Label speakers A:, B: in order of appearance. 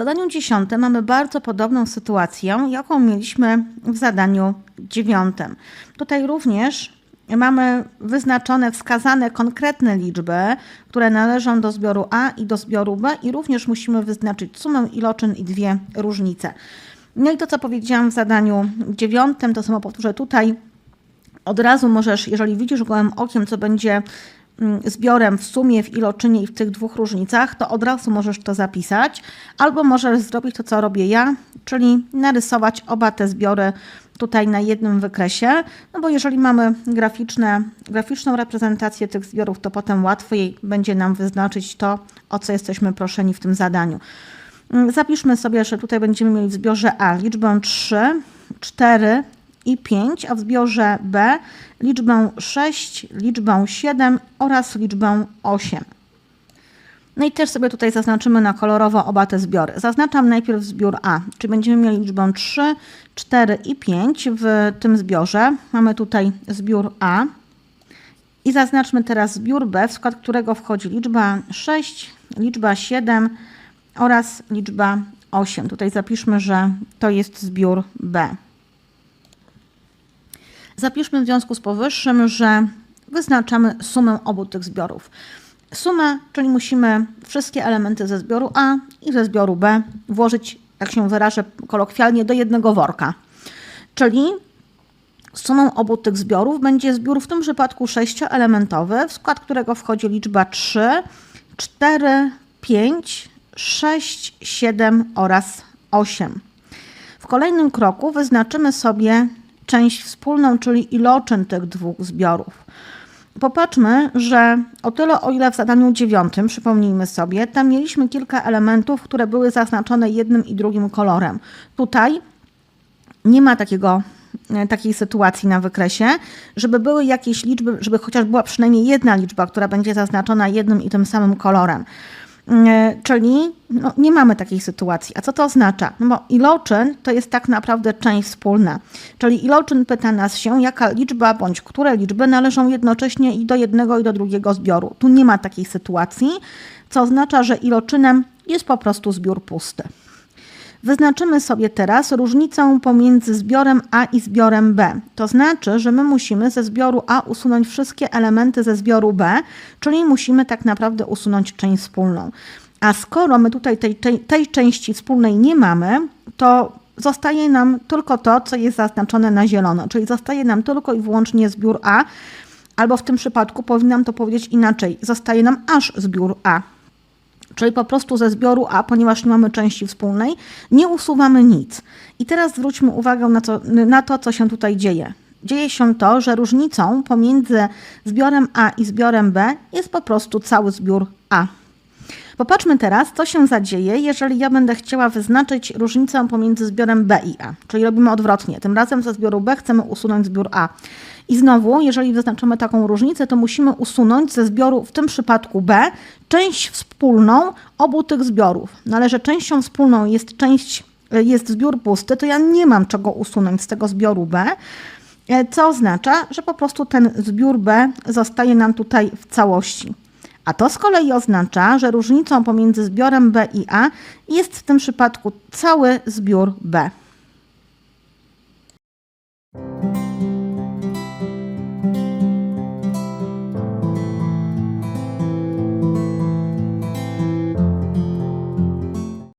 A: zadaniu dziesiątym mamy bardzo podobną sytuację, jaką mieliśmy w zadaniu dziewiątym. Tutaj również mamy wyznaczone, wskazane konkretne liczby, które należą do zbioru A i do zbioru B i również musimy wyznaczyć sumę iloczyn i dwie różnice. No i to, co powiedziałam w zadaniu dziewiątym, to samo powtórzę tutaj. Od razu możesz, jeżeli widzisz gołym okiem, co będzie zbiorem w sumie, w iloczynie i w tych dwóch różnicach, to od razu możesz to zapisać, albo możesz zrobić to, co robię ja, czyli narysować oba te zbiory tutaj na jednym wykresie, no bo jeżeli mamy graficzne, graficzną reprezentację tych zbiorów, to potem łatwiej będzie nam wyznaczyć to, o co jesteśmy proszeni w tym zadaniu. Mm, Zapiszmy sobie, że tutaj będziemy mieli w zbiorze A liczbę 3, 4 i 5, a w zbiorze B liczbę 6, liczbę 7 oraz liczbę 8. No i też sobie tutaj zaznaczymy na kolorowo oba te zbiory. Zaznaczam najpierw zbiór A, czyli będziemy mieli liczbę 3, 4 i 5 w tym zbiorze. Mamy tutaj zbiór A. I zaznaczmy teraz zbiór B, w skład którego wchodzi liczba 6, liczba 7 oraz liczba 8. Tutaj zapiszmy, że to jest zbiór B. Zapiszmy w związku z powyższym, że wyznaczamy sumę obu tych zbiorów. Sumę, czyli musimy wszystkie elementy ze zbioru A i ze zbioru B włożyć, jak się wyrażę kolokwialnie, do jednego worka. Czyli sumą obu tych zbiorów będzie zbiór w tym przypadku sześcioelementowy, w skład którego wchodzi liczba 3, 4, 5, 6, 7 oraz 8. W kolejnym kroku wyznaczymy sobie część wspólną, czyli iloczyn tych dwóch zbiorów. Popatrzmy, że o tyle, o ile w zadaniu dziewiątym, przypomnijmy sobie, tam mieliśmy kilka elementów, które były zaznaczone jednym i drugim kolorem. Tutaj nie ma takiego, e, takiej sytuacji na wykresie, żeby były jakieś liczby, żeby chociaż była przynajmniej jedna liczba, która będzie zaznaczona jednym i tym samym kolorem. E, Czyli no, nie mamy takiej sytuacji. A co to oznacza? No bo iloczyn to jest tak naprawdę część wspólna. Czyli iloczyn pyta nas się, jaka liczba bądź które liczby należą jednocześnie i do jednego i do drugiego zbioru. Tu nie ma takiej sytuacji, co oznacza, że iloczynem jest po prostu zbiór pusty. Wyznaczymy sobie teraz różnicę pomiędzy zbiorem A i zbiorem B. To znaczy, że my musimy ze zbioru A usunąć wszystkie elementy ze zbioru B, czyli musimy tak naprawdę usunąć część wspólną. A skoro my tutaj tej, tej, części wspólnej nie mamy, to zostaje nam tylko to, co jest zaznaczone na zielono, czyli zostaje nam tylko i wyłącznie zbiór A, albo w tym przypadku powinnam to powiedzieć inaczej, zostaje nam aż zbiór A. Czyli po prostu ze zbioru A, ponieważ nie mamy części wspólnej, nie usuwamy nic. I teraz zwróćmy uwagę na na to, co się tutaj dzieje. Dzieje się to, że różnicą pomiędzy zbiorem A i zbiorem B jest po prostu cały zbiór A. Popatrzmy teraz, co się zadzieje, jeżeli ja będę chciała wyznaczyć różnicę pomiędzy zbiorem B i A. Czyli robimy odwrotnie. Tym razem ze zbioru B chcemy usunąć zbiór A. I znowu, jeżeli wyznaczymy taką różnicę, to musimy usunąć ze zbioru, w tym przypadku B, część wspólną obu tych zbiorów. No ale że częścią wspólną jest część, jest zbiór pusty, to ja nie mam czego usunąć z tego zbioru B, e, co oznacza, że po prostu ten zbiór B zostaje nam tutaj w całości. A to z kolei oznacza, że różnicą pomiędzy zbiorem B i A jest w tym przypadku cały zbiór B.